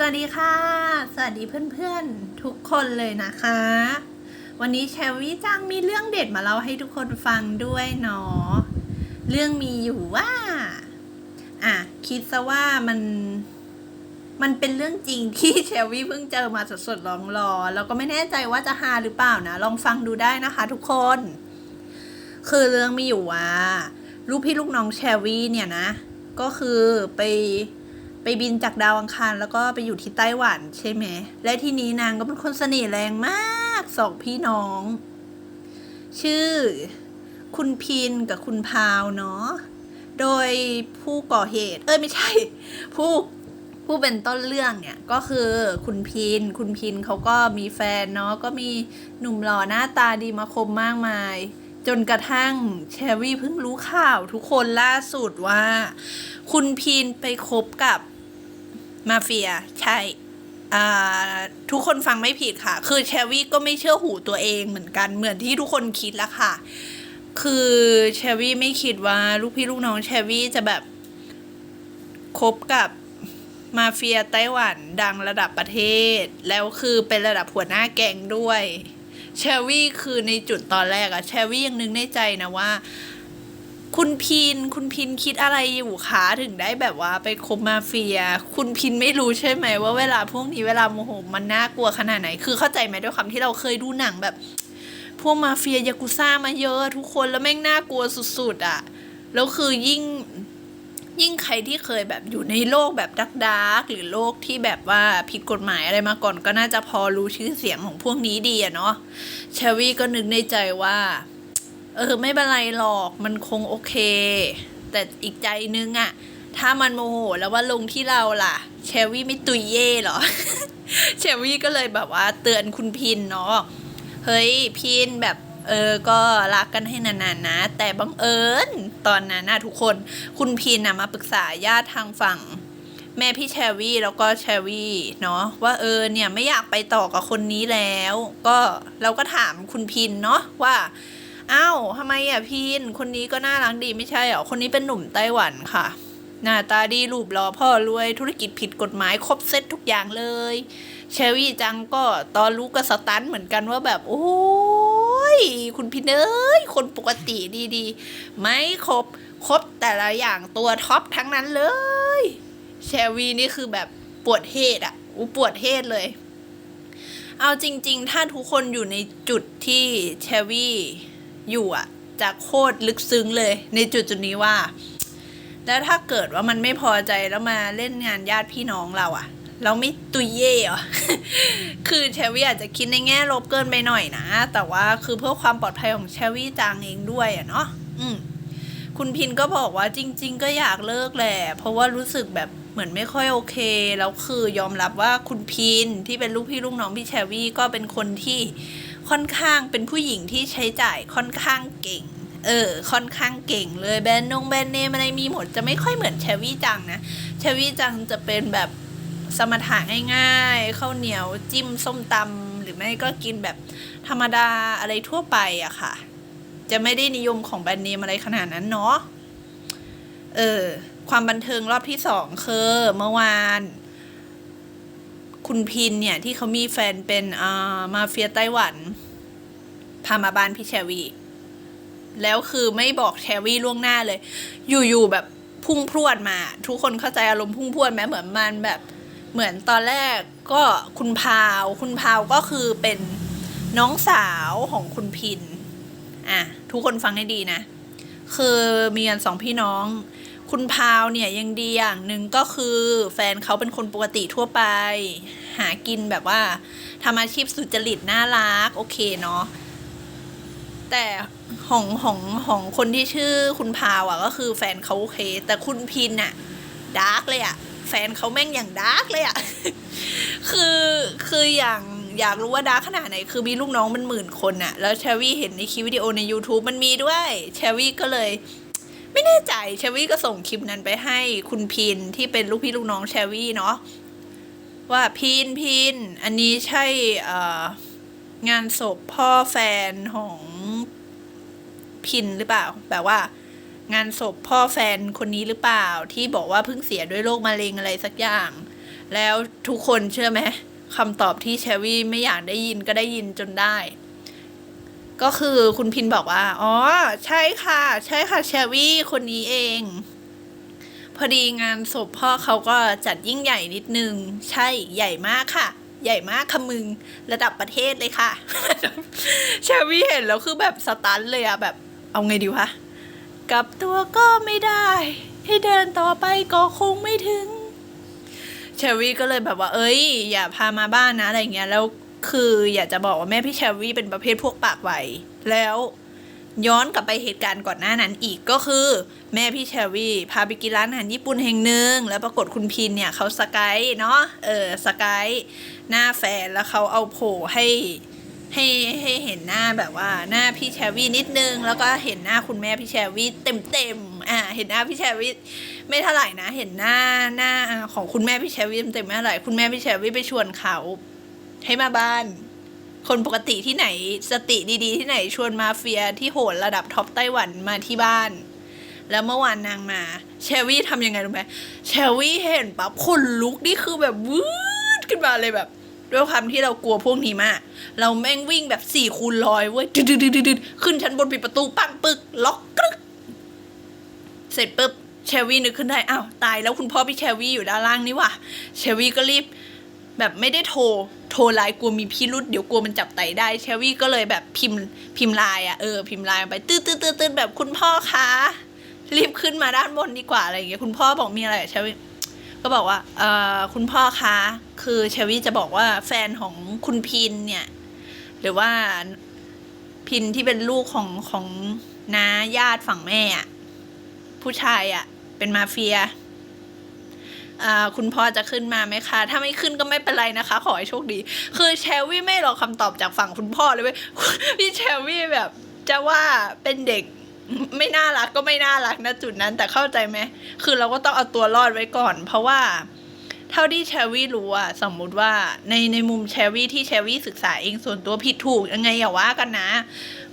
สวัสดีค่ะ สวัสดีเพื่อนๆ ทุกคนเลยนะคะ วันนี้แชร์วิจังมีเรื่องเด็ดมาเล่าให้ทุกคนฟังด้วยเนาะเรื่องมีอยู่ว่าอะคิดซะว่ามันมันเป็นเรื่องจริงที่เชลวี่เพิ่งเจอมาสดๆร้องรอแล้วก็ไม่แน่ใจว่าจะฮาหรือเปล่านะ ลองฟังดูได้นะคะ ทุกคน คือเรื่องมีอยู่ว่า ลูกพี่ลูกน้องเชลวี่เนี่ยนะ ก็คือไป ไปบินจากดาวอังคารแล้วก็ไปอยู่ที่ไต้หวันใช่ไหม และทีนี้นางก็เป็นคนเสน่ห์แรงมากสองพี่น้อง ชื่อ คุณพินกับคุณพาวเนาะ โดยผู้ก่อเหตุ เอ้ยไม่ใช่ ผู้ผู้เป็นต้นเรื่องเนี่ยก็คือคุณพิน คุณพินเขาก็มีแฟนเนาะก็มีหนุ่มหล่อหน้าตาดีมาคมมากมาย จนกระทั่งเชอรี่เพิ่งรู้ข่าวทุกคนล่าสุดว่า คุณพินไปคบกับ มาเฟีย ใช่ทุกคนฟังไม่ผิดค่ะ คือเชอรี่ก็ไม่เชื่อหูตัวเองเหมือนกันเหมือนที่ทุกคนคิดแล้วค่ะ คือเชอรี่ไม่คิดว่าลูกพี่ลูกน้องเชอรี่จะแบบคบกับมาเฟียไต้หวันดังระดับประเทศ แล้วคือเป็นระดับหัวหน้าแก๊งด้วยเชอรี่คือในจุดตอนแรกอะเชอรี่ยังนึกในใจนะว่า คุณพินคุณพินคิดอะไรอยู่คะถึงได้แบบว่าไปคบมาเฟีย คุณพินไม่รู้ใช่ไหมว่าเวลาพวกนี้เวลาโมโหมันน่ากลัวขนาดไหน คือเข้าใจไหมด้วยความที่เราเคยดูหนังแบบ พวกมาเฟียยากุซ่ามาเยอะ ทุกคนแล้วแม่งน่ากลัวสุดๆอะ่ะแล้วคือยิ่งยิ่งใครที่เคยแบบอยู่ในโลกแบบดักดาร์กหรือโลกที่แบบว่าผิดกฎหมายอะไรมาก่อนก็น่าจะพอรู้ชื่อเสียงของพวกนี้ดีอะเนาะเชวี่ก็นึกในใจว่า เออไม่เป็นไรหรอกมันคงโอเค แต่อีกใจนึงอะถ้ามันโมโหแล้วว่าลงที่เราล่ะเชวี่ไม่ตุยเย่เหรอเชวี่ก็เลยแบบว่าเตือนคุณพินเนาะเฮ้ยพินแบบเออ ก็รักกันให้นานๆนะ แต่บังเอิญตอนนั้นนะทุกคนคุณพินนะมาปรึกษาญาติทางฝั่ง แม่พี่แชวี่แล้วก็แชวี่เนาะว่าเออเนี่ยไม่อยากไปต่อกับคนนี้แล้ว ก็เราก็ถามคุณพินเนาะว่า อ้าวทำไมอะพินคนนี้ก็น่ารักดีไม่ใช่เหรอ คนนี้เป็นหนุ่มไต้หวันค่ะ หน้าตาดีรูปหล่อพ่อรวยธุรกิจผิดกฎหมายครบเซตทุกอย่างเลย เชลวี่จังก็ตอนรู้ก็สตันเหมือนกันว่าแบบ โอ้ยคุณพินเอ้ยคนปกติดีๆ ไม่ครบครบแต่ละอย่างตัวท็อปทั้งนั้นเลย เชลวี่นี่คือแบบปวดเหตุอะอูปวดเหตุเลย เอาจริง ๆ ถ้าทุกคนอยู่ในจุดที่เชลวี่ อยู่อะจะโคตรลึกซึ้งเลย ในจุดจุดนี้ว่า แล้วถ้าเกิดว่ามันไม่พอใจแล้วมาเล่นงานญาติพี่น้องเราอะเราไม่ตุยเย่เหรอ คือเชวี่อาจจะคิดในแง่ลบเกินไปหน่อยนะ แต่ว่าคือเพื่อความปลอดภัยของเชวี่จางเองด้วยอะเนาะ อืม คุณพินก็บอกว่าจริง ๆ ก็อยากเลิกแหละ เพราะว่ารู้สึกแบบเหมือนไม่ค่อยโอเค แล้วคือยอมรับว่าคุณพินที่เป็นลูกพี่ลูกน้องพี่แชวี่ก็เป็นคนที่ ค่อนข้างเป็นผู้หญิงที่ใช้จ่ายค่อนข้างเก่ง เออ ค่อนข้างเก่งเลยแบรนด์นงแบรนด์เนมอะไรมีหมดจะไม่ค่อยเหมือนแชวี่จังนะแชวี่จังจะเป็นแบบสมถะง่ายๆข้าวเหนียวจิ้มส้มตำหรือไม่ก็กินแบบธรรมดาอะไรทั่วไปอะค่ะ จะไม่ได้นิยมของแบรนด์เนมอะไรขนาดนั้นเนาะเออ ความบันเทิงรอบที่สองคือเมื่อวาน คุณพินเนี่ย ที่เขามีแฟนเป็นอ่ามาเฟียไต้หวัน พามาบ้านพี่แชวีแล้วคือไม่บอกแชวีล่วงหน้าเลย อยู่ๆแบบพุ่งพรวดมา ทุกคนเข้าใจอารมณ์พุ่งพรวดไหมเหมือนมันแบบเหมือนตอนแรกก็คุณพาว คุณพาวก็คือเป็นน้องสาวของคุณพินอะทุกคนฟังให้ดีนะ คือมีกันสองพี่น้อง คุณพาวเนี่ยยังดีอย่างหนึ่งก็คือแฟนเขาเป็นคนปกติทั่วไป หากินแบบว่าทำอาชีพสุจริตน่ารัก โอเคเนาะแต่ของของของคนที่ชื่อคุณพาวอะ่ะ ก็คือแฟนเขาโอเค แต่คุณพินอะดาร์กเลยอะ่ะแฟนเขาแม่งอย่างดาร์กเลยอะ่ะคือคืออย่างอยากรู้ว่าดาร์กขนาดไหน คือมีลูกน้องมันหมื่นคนอะแล้วเชวี่เห็นในคลิปวิดีโอใน YouTube มันมีด้วยเชวี่ก็เลย ไม่แน่ใจเชวี่ก็ส่งคลิปนั้นไปให้คุณพินที่เป็นลูกพี่ลูกน้องเชวี่เนาะ ว่าพินพินอันนี้ใช่องานศพพ่อแฟนของพินหรือเปล่า แบบว่า งานศพพ่อแฟนคนนี้หรือเปล่า ที่บอกว่าเพิ่งเสียด้วยโรคมะเร็งอะไรสักอย่าง แล้วทุกคนเชื่อไหมคำตอบที่เชวี่ไม่อยากได้ยินก็ได้ยินจนได้ ก็คือคุณพินบอกว่า อ๋อ ใช่ค่ะ ใช่ค่ะเชวี่คนนี้เอง พอดีงานศพพ่อเขาก็จัดยิ่งใหญ่นิดนึง ใช่ใหญ่มากค่ะ ใหญ่มากค่ะมึงระดับประเทศเลยค่ะเชวี่เห็นแล้วคือแบบสตันเลยอะแบบเอาไงดีวะกลับตัวก็ไม่ได้ให้เดินต่อไปก็คงไม่ถึงเชวี่ก็เลยแบบว่า เอ้ย อย่าพามาบ้านนะอะไรเงี้ยแล้วคืออยากจะบอกว่าแม่พี่เชวี่เป็นประเภทพวกปากไวแล้ว ย้อนกลับไปเหตุการณ์ก่อนหน้านั้นอีกก็คือ แม่พี่เชวี่พาไปกินร้านอาหารญี่ปุ่นแห่งหนึ่ง แล้วปรากฏคุณพินเนี่ยเขาสกายเนาะเออสกายหน้าแฟนแล้วเขาเอาโผล่ให้ให้ให้เห็นหน้าแบบว่าหน้าพี่แชวี่นิดนึง แล้วก็เห็นหน้าคุณแม่พี่แชวี่เต็มเต็มอ่าเห็นหน้าพี่แชวี่ไม่เท่าไหร่นะ เห็นหน้าหน้าของคุณแม่พี่แชร์วี่เต็มไม่เท่าไหร่คุณแม่พี่แชวี่ไปชวนเขาให้มาบ้าน คนปกติที่ไหนสติดีๆ ที่ไหนชวนมาเฟียที่โหดระดับท็อปไต้หวันมาที่บ้าน แล้วเมื่อวานนางมาเชลวี่ทำยังไงรู้ไหมเชลวี่เห็นปั๊บคนลุกนี่คือแบบวืดขึ้นมาเลยแบบ ด้วยความที่เรากลัวพวกนี้มาก เราแม่งวิ่งแบบสี่คูณร้อยเว้ยดึดดดดขึ้นชั้นบนปิดประตูปังปึก ล็อกกรึกเสร็จปุ๊บเชลวี่นึกขึ้นได้อ้าวตายแล้วคุณพ่อพี่เชลวี่อยู่ด้านล่างนี่ว่ะเชลวี่ก็รีบ แบบไม่ได้โทรโทรไลน์กลัวมีพิรุษเดี๋ยวกลัวมันจับไตได้เชลวี่ก็เลยแบบพิมพ์พิมพ์ไลน์อะเออพิมพ์ไลน์ไปตื้อตื้อตื้อตื้อแบบคุณพ่อคะรีบขึ้นมาด้านบนดีกว่าอะไรอย่างเงี้ยคุณพ่อบอกมีอะไรเชลวี่ก็บอกว่าเออคุณพ่อคะคือเชลวี่จะบอกว่าแฟนของคุณพินเนี่ย หรือว่าพินที่เป็นลูกของของน้าญาติฝั่งแม่อะผู้ชายอะเป็นมาเฟีย คุณพ่อจะขึ้นมาไหมคะ ถ้าไม่ขึ้นก็ไม่เป็นไรนะคะ ขอให้โชคดี คือเชลวี่ไม่รอคำตอบจากฝั่งคุณพ่อเลยเว้ยพี่เชลวี่แบบจะว่าเป็นเด็กไม่น่ารักก็ไม่น่ารักนะจุดนั้นแต่เข้าใจไหมคือเราก็ต้องเอาตัวรอดไว้ก่อน เพราะว่า เท่าที่เชวี่รู้อะสมมุติว่าในในมุมเชวี่ที่เชวี่ศึกษาเองส่วนตัวผิดถูกยังไงอย่าว่ากันนะ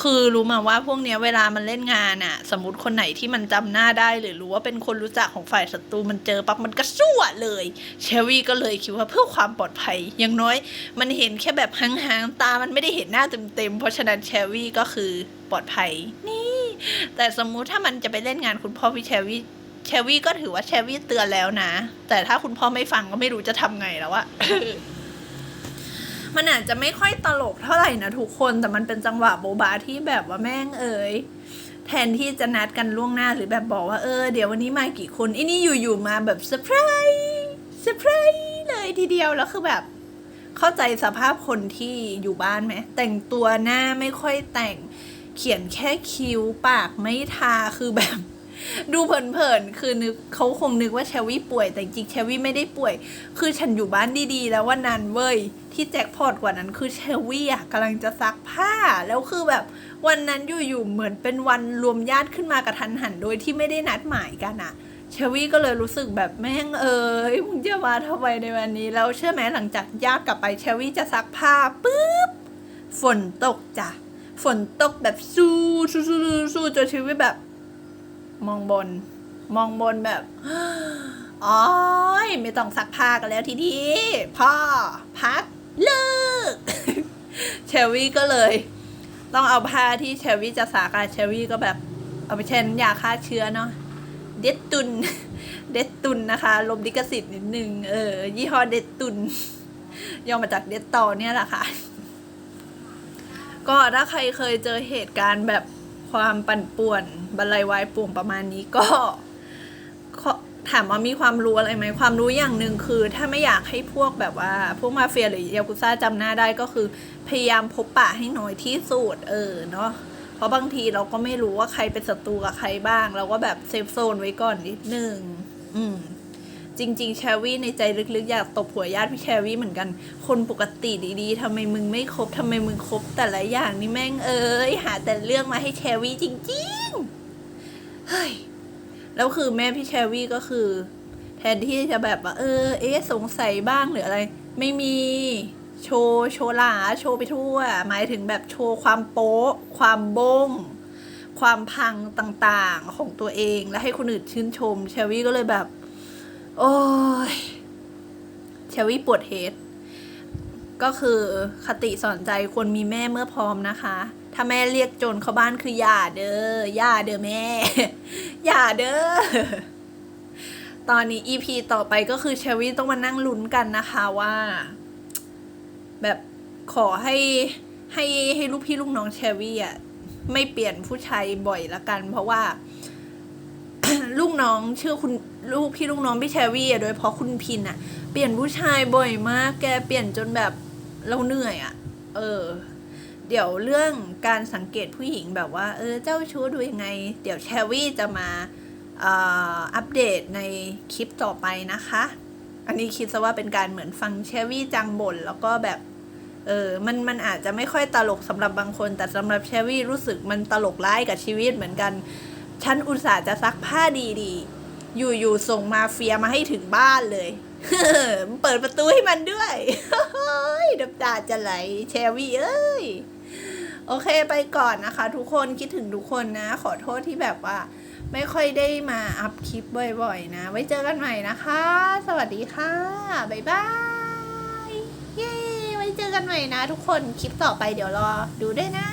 คือรู้มาว่าพวกเนี้ยเวลามันเล่นงานอะสมมติคนไหนที่มันจำหน้าได้หรือรู้ว่าเป็นคนรู้จักของฝ่ายศัตรูมันเจอปั๊บมันก็สู้อะเลยเชวี่ก็เลยคิดว่าเพื่อความปลอดภัยอย่างน้อย มันเห็นแค่แบบหางๆตา มันไม่ได้เห็นหน้าเต็มๆเพราะฉะนั้นเชวี่ก็คือปลอดภัยนี่แต่สมมุติถ้ามันจะไปเล่นงานคุณพ่อพี่เชวี่ เชวี่ก็ถือว่าเชวี่เตือนแล้วนะ แต่ถ้าคุณพ่อไม่ฟังก็ไม่รู้จะทำไงแล้วอะมันอาจจะไม่ค่อยตลกเท่าไหร่นะทุกคนแต่มันเป็นจังหวะโบบาที่แบบว่าแม่งเอ๋ยแทนที่จะนัดกันล่วงหน้าหรือแบบบอกว่าเออเดี๋ยววันนี้มากี่คนอ้นี่อยู่ๆมาแบบเซอร์ไพรส์เซอร์ไพรส์เลยทีเดียวแล้วคือแบบ เข้าใจสภาพคนที่อยู่บ้านไหมแต่งตัวหน้าไม่ค่อยแต่งเขียนแค่คิ้วปากไม่ทาคือแบบ ดูเพลินๆ คือนึกเขาคงนึกว่าเชลวี่ป่วย แต่จริงเชลวี่ไม่ได้ป่วย คือฉันอยู่บ้านดีๆ แล้ววันนั้นเว้ย ที่แจ็คพอตกว่านั้นคือเชลวี่อะกำลังจะซักผ้า แล้วคือแบบวันนั้นอยู่ๆ เหมือนเป็นวันรวมญาติขึ้นมากระทันหันโดยที่ไม่ได้นัดหมายกันอะเชลวี่ก็เลยรู้สึกแบบแม่งเอ้ยมึงจะมาทำไมในวันนี้ แล้วเชื่อไหมหลังจากญาติกลับไปเชลวี่จะซักผ้าปุ๊บฝนตกจ้ะฝนตกแบบสู้สู้สู้สู้สู้จนชีวิตแบบ มองบน มองบนแบบอ๋อยไม่ต้องซักผ้ากันแล้วทีนี้พ่อพักเลิกเชลวี่ก็เลย ต้องเอาผ้าที่เชลวี่จะซักอะเชลวี่ก็แบบ เอาไปเช็ดน้ำยาฆ่าเชื้อเนาะเด็ดตุน เด็ดตุนนะคะลบลิขสิทธิ์นิดนึงเออ ยี่ห้อเด็ดตุนย่อมาจากเด็ดต่อเนี่ยแหละค่ะ ก็ถ้าใครเคยเจอเหตุการณ์แบบ ความปั่นป่วนบรรลัยวายป่วงประมาณนี้ก็ถามว่ามีความรู้อะไรไหมความรู้อย่างหนึ่งคือ ถ้าไม่อยากให้พวกแบบว่า พวกมาเฟียหรือยากุซ่าจำหน้าได้ก็คือ พยายามพบปะให้น้อยที่สุดเออเนาะเพราะบางทีเราก็ไม่รู้ว่าใครเป็นศัตรูกับใครบ้าง เราก็แบบเซฟโซนไว้ก่อนนิดนึง อืม จริง ๆ แชวี่ในใจลึกๆ อยากตบหัวญาติพี่แชวี่เหมือนกัน คนปกติดีๆทำไมมึงไม่ครบทำไมมึงครบแต่ละอย่างนี่แม่งเอ้ยหาแต่เรื่องมาให้แชวี่จริงๆเฮ้ยแล้วคือแม่พี่แชวี่ก็คือ แทนที่จะแบบว่าเออ เอ๊ะสงสัยบ้างหรืออะไร ไม่มีโชว์โชว์หลาโชว์ไปทั่ว หมายถึงแบบโชว์ความโป๊ะ ความบง ความพังต่างๆของตัวเอง และให้คนอื่นชื่นชมแชวี่ก็เลยแบบ โอ้ยวี่ปวดเฮดก็คือคติสอนใจควรมีแม่เมื่อพร้อมนะคะ ถ้าแม่เรียกโจรเข้าบ้านคืออย่าเด้อย่าเด้อแม่ อย่าเด้อ ตอนนี้ EP ต่อไปก็คือเชวี่ต้องมานั่งลุ้นกันนะคะว่า แบบขอให้ให้ให้ลูกพี่ลูกน้องเชวี่อะไม่เปลี่ยนผู้ชายบ่อยละกัน เพราะว่า ลูกน้องชื่อคุณลูกพี่ลูกน้องพี่เชวี่อะโดยเฉพาะคุณพินอะเปลี่ยนผู้ชายบ่อยมาก แกเปลี่ยนจนแบบเราเหนื่อยอะเออ เดี๋ยวเรื่องการสังเกตผู้หญิงแบบว่า เออเจ้าชู้ดูยังไง เดี๋ยวเชวี่จะมาอ่ออัปเดตในคลิปต่อไปนะคะ อันนี้คิดซะว่าเป็นการเหมือนฟังเชวี่จังบ่นแล้วก็แบบเออ มัน มันอาจจะไม่ค่อยตลกสำหรับบางคน แต่สำหรับเชวี่รู้สึกมันตลกร้ายกับชีวิตเหมือนกัน ฉันอุตส่าห์จะซักผ้าดีๆ อยู่ๆส่งมาเฟียมาให้ถึงบ้านเลย เปิดประตูให้มันด้วยน้ำตาจะไหลเชวี่เอ้ย โอเคไปก่อนนะคะ ทุกคนคิดถึงทุกคนนะ ขอโทษที่แบบว่า ไม่ค่อยได้มาอัพคลิปบ่อยๆ นะ ไว้เจอกันใหม่นะคะ สวัสดีค่ะ บ๊ายบาย เย้ ไว้เจอกันใหม่นะ ทุกคนคลิปต่อไปเดี๋ยวรอดูด้วยนะ